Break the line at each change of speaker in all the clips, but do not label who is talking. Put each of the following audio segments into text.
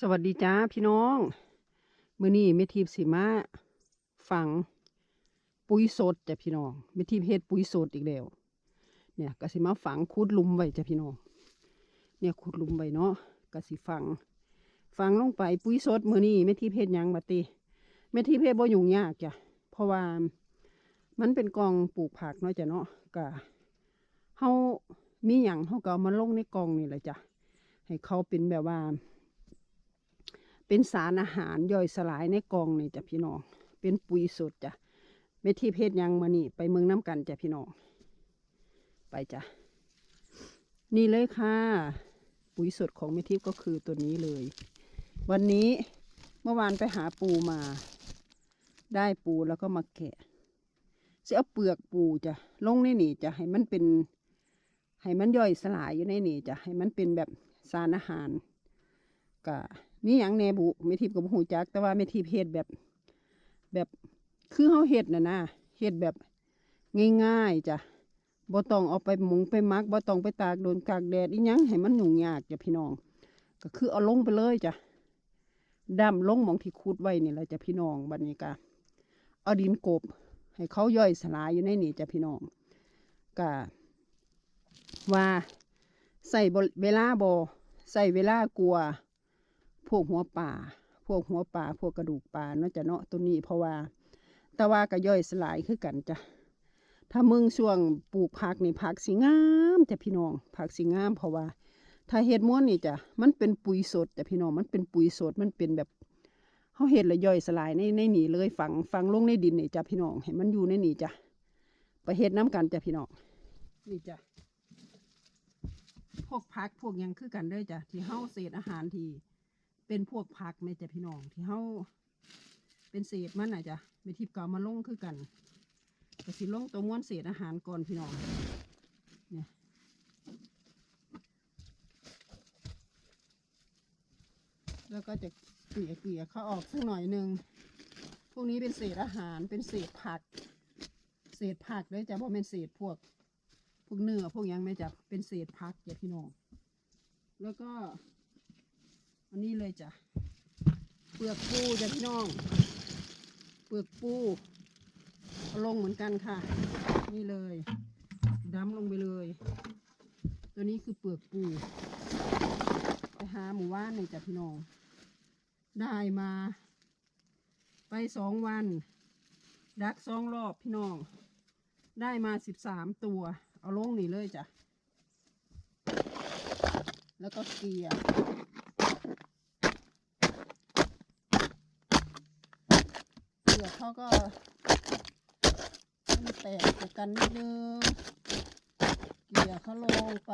สวัสดีจ้าพี่น้อง มื้อนี้แม่ทิพย์สิมาฝังปุ๋ยสดจ้ะพี่น้องแม่ทิพย์เฮ็ดปุ๋ยสดอีกแล้ว เนี่ยกสิมาฝังขุดลุมไว้จ้ะพี่น้อง เนี่ยขุดลุมไว้เนาะกสิฝัง ฝังลงไปปุ๋ยสดมื้อนี้แม่ทิพย์เฮ็ดยังบัติแม่ทิพย์เฮ็ดบ่ยุ่งยากจ้ะเพราะว่ามันเป็นกองปลูกผักเนาะจ้ะเนาะก็เฮามีหยังเฮาก็เอามาลงในกองนี่แหละจ้ะให้เขาเป็นแบบว่า เป็นสารอาหารย่อยสลายในกองนี่จ้ะพี่น้อง เป็นปุ๋ยสดจ้ะเมทีเพชรยังมานี่ ไปเมืองน้ำกันจ้ะพี่น้อง ไปจ้ะ นี่เลยค่ะ ปุ๋ยสดของเมทิพก็คือตัวนี้เลย วันนี้เมื่อวานไปหาปูมา ได้ปูแล้วก็มาแกะจะเอาเปลือกปูจ้ะลงในนี่จ้ะให้มันเป็นให้มันย่อยสลายอยู่ในนี่จ้ะให้มันเป็นแบบสารอาหารก็ มีหยังแนบุไม่ทิพย์กับหูจัก แต่ว่าไม่ทิพย์เฮ็ดแบบแบบคือเฮาเฮ็ดนะนะเฮ็ดแบบง่ายๆจ้ะบ่ต้องเอาไปหมุงไปมักบ่ต้องไปตากโดนกากแดดอีหยังให้มันยุ่งยากจ้ะพี่น้อง ก็คือเอาลงไปเลยจ้ะดำลงหมองที่ขุดไว้นี่แหละจ้ะพี่น้องบัดนี้ก็เอาดินกบ ให้เขาย่อยสลายอยู่ในนี่จ้ะพี่น้องก็ว่าใส่เวลาบ่ใส่เวลากลัว วกหัวป่า พวกหัวป่า พวกกระดูกป่าเนาะจะเนาะตัวนี้เพราะว่าแต่ว่าก็ย่อยสลายคือกันจ้ะถ้ามึงช่วงปลูกผักนี่ผักสีงามจ้ะพี่น้องผักสีงามเพราะว่า ถ้าเห็ดม้วนนี่จ้ะมันเป็นปุ๋ยสดจ้ะพี่น้องมันเป็นปุ๋ยสดมันเป็นแบบเขาเห็ดล้วย่อยสลายในในหนีเลยฝังฝังลงในดินนี่จ้ะพี่น้องให้มันอยู่ในหนีจ้ะไปเห็ดน้ำกันจ้ะพี่น้องนี่จ้ะพวกผักพวกยังคือกันเลยจ้ะที่เฮาเศษอาหารที่ เป็นพวกผักแม่จ้ะพี่น้องที่เฮาเป็นเศษมันน่ะจ้ะไม่ทิพย์ก่ามาลงคือกันก็สิลงตัวม้วนเศษอาหารก่อนพี่น้องเนี่ยแล้วก็จะเกลี่ยเกลี่ยเขาออกสักหน่อยหนึ่งพวกนี้เป็นเศษอาหารเป็นเศษผัก เศษผักเลยจ้ะเพราะเป็นเศษพวก พวกเนื้อพวกยังไม่จ้ะเป็นเศษผักจ้ะพี่น้องแล้วก็ อันนี้เลยจ้ะ เปลือกปูจ้ะพี่น้อง เปลือกปูเอาลงเหมือนกันค่ะ นี่เลยดำลงไปเลย ตัวนี้คือเปลือกปู ไปหาหมู่ว่านนี่จ้ะพี่น้อง ได้มา ไปสองวัน ดักสองรอบพี่น้อง ได้มาสิบสามตัว เอาลงนี่เลยจ้ะ แล้วก็เกลี่ย ปลือกเขาก็มันแตกจากกันนิดนึงเกลี่ยเขาลงไป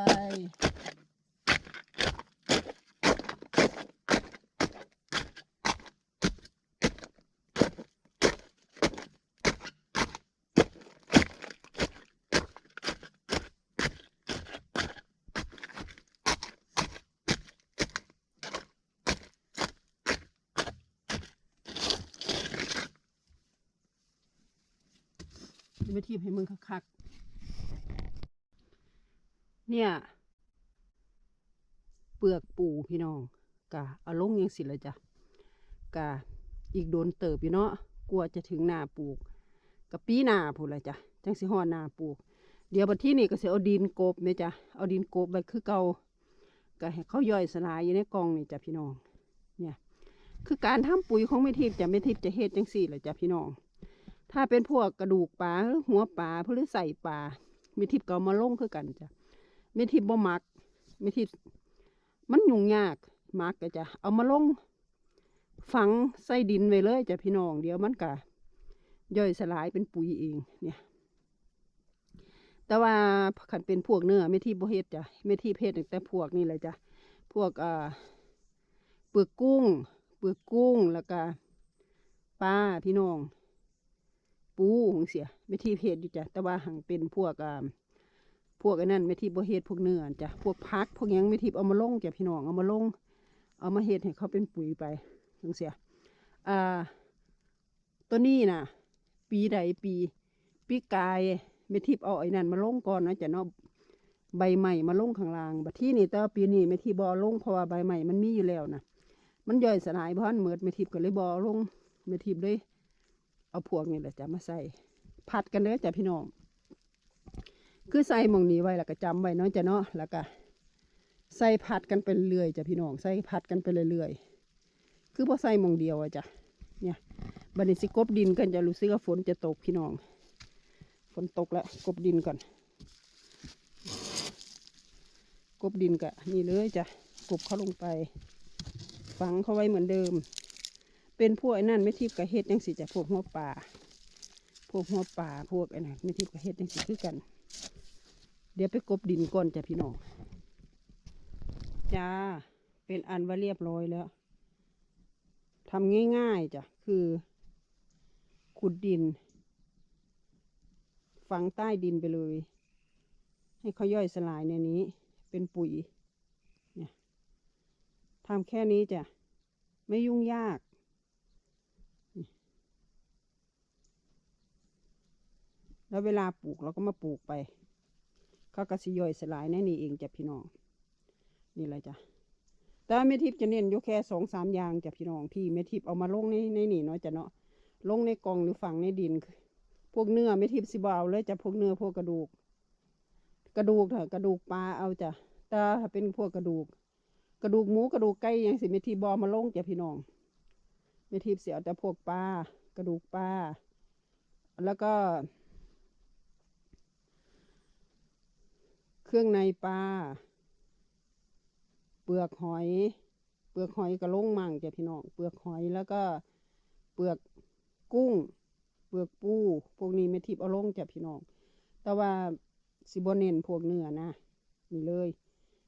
จะไปทีบให้มึงคักๆเนี่ย เปลือกปูพี่น้องกะเอาลงยังสิละจ้ะกะอีกโดนเติบอยู่เนาะกลัวจะถึงหน้าปลูกกะปีหน้าพูดละจ้ะจังสิฮอหน้าปลูก เดี๋ยวบัดที่นี่ก็สิเอาดินกบเนี่ยจ้ะเอาดินกบไปคือเก่าก็ให้เขาย่อยสลายอยู่ในกองนี่จ้ะพี่น้อง เนี่ย คือการทำปุ๋ยของแม่ทิพย์จะแม่ทิพย์จะเฮ็ดจังสี่ละจ้ะพี่น้อง ถ้าเป็นพวกกระดูกปลาหรือหัวปลาหรือใส่ปลามีทิพย์ก็เอามาลงคือกันจ้ะมีทิพย์บ่มักมีทิพย์มันยุ่งยากมักก็จะเอามาลงฝังใส่ดินไว้เลยจ้ะพี่น้องเดี๋ยวมันก็ย่อยสลายเป็นปุ๋ยเองเนี่ย แต่ว่าขันเป็นพวกเนื้อไม่ที่บ่เฮ็ดจ้ะไม่ที่เพศแต่พวกนี่แหละจ้ะพวกอ่าเปลือกกุ้ง เปลือกกุ้งแล้วก็ปลาพี่น้อง ปูของเสียไม่ที่เพศอยู่จ้ะแต่ว่าหังเป็นพวกอ่าพวกอันนั้นไม่ที่บเฮ็ดพวกเนื้อจ้ะพวกพักพวกยังไม่ที่เอามาลงจ้ะพี่น้องเอามาลง เอามาเฮ็ดให้เขาเป็นปุ๋ยไปจังเสียอ่าตัวนี้น่ะ ปีใดปีปีกายไม่ทิพย์เอาไอ้นั่นมาลงก่อนนะจ้ะเนาะใบใหม่มาลงข้างล่างบัดที่นี่แต่ปีนี้ไม่ที่บอลงเพราะว่าใบใหม่มันมีอยู่แล้วนะมันย่อยสลายเพราะเหมือดไม่ทิพย์ก็เลยบอลงไม่ทิพย์เลย เอาพวกนี่แหละจะมาใส่ผัดกันเด้อจ้ะพี่น้อง คือใส่หมองนี้ไว้แล้วก็จำไว้เนาะจ้ะเนาะแล้วก็ใส่ผัดกันไปเรื่อยจ้ะพี่น้องใส่ผัดกันไปเรื่อยๆคือพอใส่หมองเดียวอะจ้ะเนี่ยบัดนี้สิกบดินกันจะรู้สึกว่าฝนจะตกพี่น้อง ฝนตกแล้วกบดินก่อน กบดินกะนี่เลยจ้ะกบเขาลงไป ฝังเขาไว้เหมือนเดิม เป็นพวกไอ้นั่นไม่ทิพกระเฮ็ดยังสิจะพวกหัวป่า พวกหัวป่าพวกไอ้นั่นไม่ทิพกระเฮ็ดยังสิคือกัน เดี๋ยวไปกบดินก่อนจ้ะพี่น้องจ้าเป็นอันว่าเรียบร้อยแล้วทำง่ายๆจ้ะคือ ขุดดิน ฝังใต้ดินไปเลย ให้เขาย่อยสลายในนี้ เป็นปุ๋ยเนี่ยทำแค่นี้จ้ะไม่ยุ่งยาก แล้วเวลาปลูกเราก็มาปลูกไปเขาก็สิย่อยสลายในนี้เองจ้ะพี่น้อง นี่แหละจ้ะแต่ว่าแม่ทิพจะเน้นอยู่แค่สองสามอย่างจ้ะพี่น้องที่แม่ทิพเอามาลงในในนี่เนาะจ้ะเนาะลงในกองหรือฝังในดิน พวกเนื้อไม่ทิพสิบเอาเลยจ้ะพวกเนื้อพวกกระดูก กระดูกเถอะกระดูกปลาเอาจ้ะแต่ถ้าเป็นพวกกระดูก กระดูกหมูกระดูกไก่ยังสิไม่ทิพบอมาลงจ้ะพี่น้องไม่ทิพเสียแต่พวกปลากระดูกปลาแล้วก็ เครื่องในปลา เปลือกหอย เปลือกหอยก็ลงมั่งจ้ะพี่น้อง เปลือกหอยแล้วก็เปลือกกุ้ง เปลือกปู พวกนี้ไม่ทิพย์เอาลงจ้ะพี่น้อง แต่ว่าสิบเน้นพวกเนื้อนะนี่เลย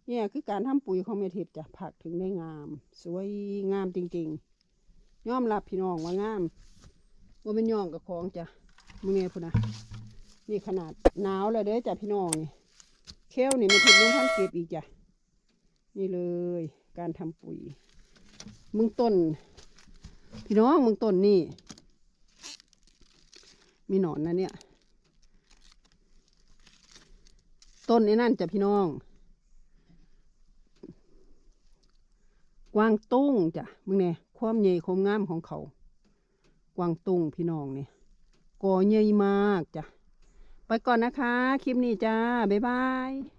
เนี่ยคือการทำปุ๋ยของเมทิพย์จ้ะผักถึงได้งาม สวยงามจริงๆยอมรับพี่น้องว่างามว่าเป็นย่องกับของจ้ะมึงไงพุ่นนะนี่ขนาดหนาวเลยเด้อจ้ะพี่น้องนี่ เขี้ยวนี่มทิพย์ยังท่านเก็บอีกจ้ะนี่เลย การทำปุ๋ยมึงต้น พี่น้องมึงต้นนี่ มีหนอนนะเนี่ย ต้นไอ้นั่นจ้ะพี่น้อง กวางตุ้งจ้ะมึงเนี่ยความใหญ่ความงามของเขา กวางตุ้งพี่น้องเนี่ยกอใหญ่มากจ้ะ ไปก่อนนะคะ คลิปนี้จ้า บ๊ายบาย